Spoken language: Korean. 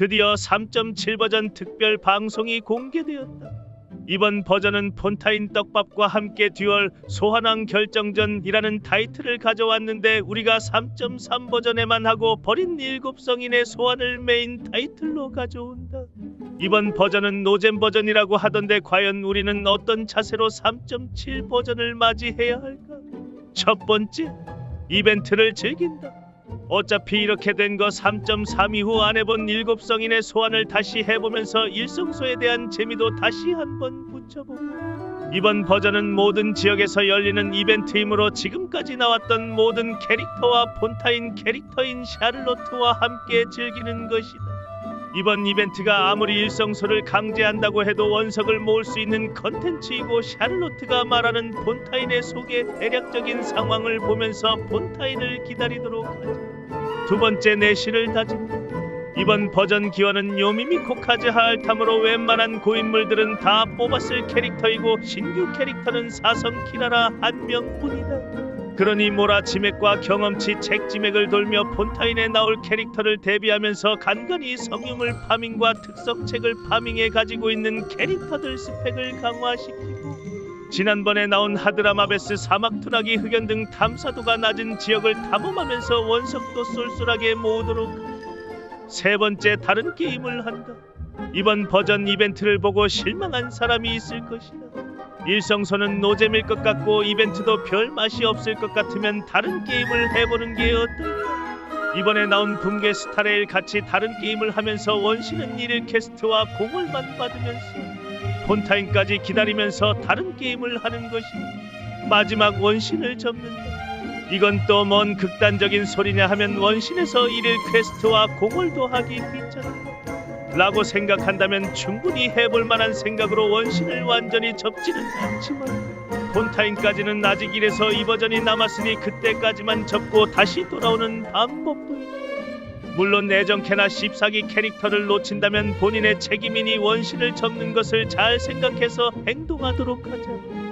드디어 3.7 버전 특별 방송이 공개되었다. 이번 버전은 폰타인 떡밥과 함께 듀얼 소환왕 결정전이라는 타이틀을 가져왔는데 우리가 3.3 버전에만 하고 버린 일곱 성인의 소환을 메인 타이틀로 가져온다. 이번 버전은 노잼 버전이라고 하던데 과연 우리는 어떤 자세로 3.7 버전을 맞이해야 할까? 첫 번째, 이벤트를 즐긴다. 어차피 이렇게 된 거 3.3 이후 안 해본 일곱 성인의 소환을 다시 해보면서 일성소에 대한 재미도 다시 한번 붙여보고 이번 버전은 모든 지역에서 열리는 이벤트이므로 지금까지 나왔던 모든 캐릭터와 폰타인 캐릭터인 샤를로트와 함께 즐기는 것이다. 이번 이벤트가 아무리 일성소를 강제한다고 해도 원석을 모을 수 있는 컨텐츠이고 샤를로트가 말하는 폰타인의 소개 대략적인 상황을 보면서 폰타인을 기다리도록 하자. 두 번째 내실을 다진다. 이번 버전 기원은 요미미코 카즈 하알탐으로 웬만한 고인물들은 다 뽑았을 캐릭터이고 신규 캐릭터는 사성 키라라 한 명뿐이다. 그러니 모라 지맥과 경험치 책 지맥을 돌며 폰타인에 나올 캐릭터를 대비하면서 간간히 성유물 파밍과 특성책을 파밍해 가지고 있는 캐릭터들 스펙을 강화시키고 지난번에 나온 하드라마베스 사막 투나기 흑연 등 탐사도가 낮은 지역을 탐험하면서 원석도 쏠쏠하게 모으도록 세 번째 다른 게임을 한다. 이번 버전 이벤트를 보고 실망한 사람이 있을 것이다. 일성소는 노잼일 것 같고 이벤트도 별 맛이 없을 것 같으면 다른 게임을 해보는 게 어떨까? 이번에 나온 붕괴 스타레일 같이 다른 게임을 하면서 원신은 일일 캐스트와 공을만 받으면서 폰타인까지 기다리면서 다른 게임을 하는 것이 마지막 원신을 접는다. 이건 또 뭔 극단적인 소리냐 하면 원신에서 일일 퀘스트와 공을도 하기 귀찮다. 라고 생각한다면 충분히 해볼 만한 생각으로 원신을 완전히 접지는 않지만 폰타인까지는 아직 이래서 이 버전이 남았으니 그때까지만 접고 다시 돌아오는 방법도 있다. 물론 애정캐나 씹사기 캐릭터를 놓친다면 본인의 책임이니 원신을 접는 것을 잘 생각해서 행동하도록 하자.